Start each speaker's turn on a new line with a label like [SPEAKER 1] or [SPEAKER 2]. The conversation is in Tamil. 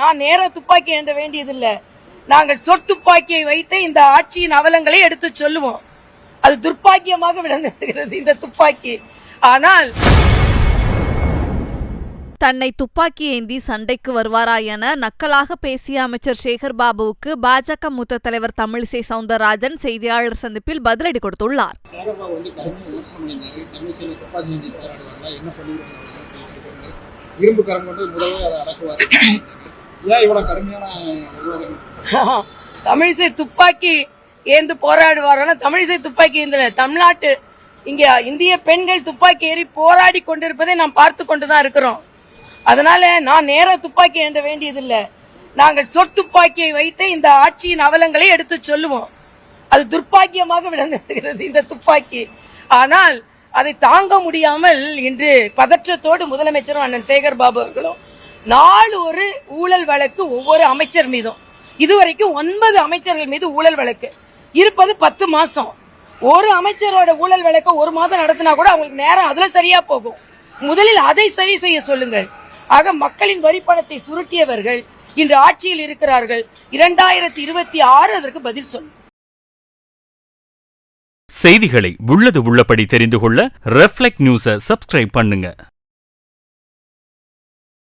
[SPEAKER 1] நான் நேரா துப்பாக்கி ஏந்த வேண்டியதில்ல. நாங்கள் சொத்துப்பாக்கியை வைத்து இந்த ஆட்சியின் அவலங்களை எடுத்து சொல்லுவோம். அது துர்ப்பாக்கியமாக விளங்குகிறது இந்த துப்பாக்கி. ஆனால்
[SPEAKER 2] தன்னை துப்பாக்கி ஏந்தி சண்டைக்கு வருவாரா என நக்கலாக பேசிய அமைச்சர் சேகர் பாபுவுக்கு பாஜக மூத்த தலைவர் தமிழிசை சவுந்தரராஜன் செய்தியாளர் சந்திப்பில் பதிலடி கொடுத்துள்ளார்.
[SPEAKER 3] இரும்பு கரம் கொண்டு முதல்ல அதை அடக்குவார். ஏன் இவ்வளோ கடுமையான
[SPEAKER 1] தமிழிசை துப்பாக்கி ஏந்து போராடுவாரோன்னா தமிழிசை துப்பாக்கி ஏந்தல தமிழ்நாட்டு இங்க இந்திய பெண்கள் துப்பாக்கி ஏறி போராடி கொண்டிருப்பதை நாம் பார்த்து கொண்டுதான் இருக்கிறோம். அதனால நான் நேர துப்பாக்கி ஏந்த வேண்டியதில்லை. நாங்கள் சொத்துப்பாக்கியை வைத்து இந்த ஆட்சியின் அவலங்களை எடுத்து சொல்லுவோம். அது துர்ப்பாக்கியமாக விளங்குகிறது இந்த துப்பாக்கி. ஆனால் அதை தாங்க முடியாமல் இன்று பதற்றத்தோடு முதலமைச்சரும் அண்ணன் சேகர் பாபு அவர்களும் நாலு ஒரு ஊழல் வழக்கு ஒவ்வொரு அமைச்சர் மீதும். இதுவரைக்கும் ஒன்பது அமைச்சர்கள் மீது ஊழல் வழக்கு. இருப்பது பத்து மாசம். ஒரு அமைச்சரோட ஊழல் வழக்க ஒரு மாதம் நடத்தினா கூட அவங்களுக்கு நேரம் அதுல சரியா போகும். முதலில் அதை சரி செய்ய சொல்லுங்கள். ஆக மக்களின் வரி பணத்தை சுருட்டியவர்கள் இன்று ஆட்சியில் இருக்கிறார்கள். இரண்டாயிரத்தி இருபத்தி ஆறு அதற்கு பதில் சொல்லும்
[SPEAKER 4] செய்திகளை உள்ளது உள்ளபடி தெரிந்து கொள்ள ரெஃப்ளெக்ட் நியூஸை சப்ஸ்கிரைப் பண்ணுங்க.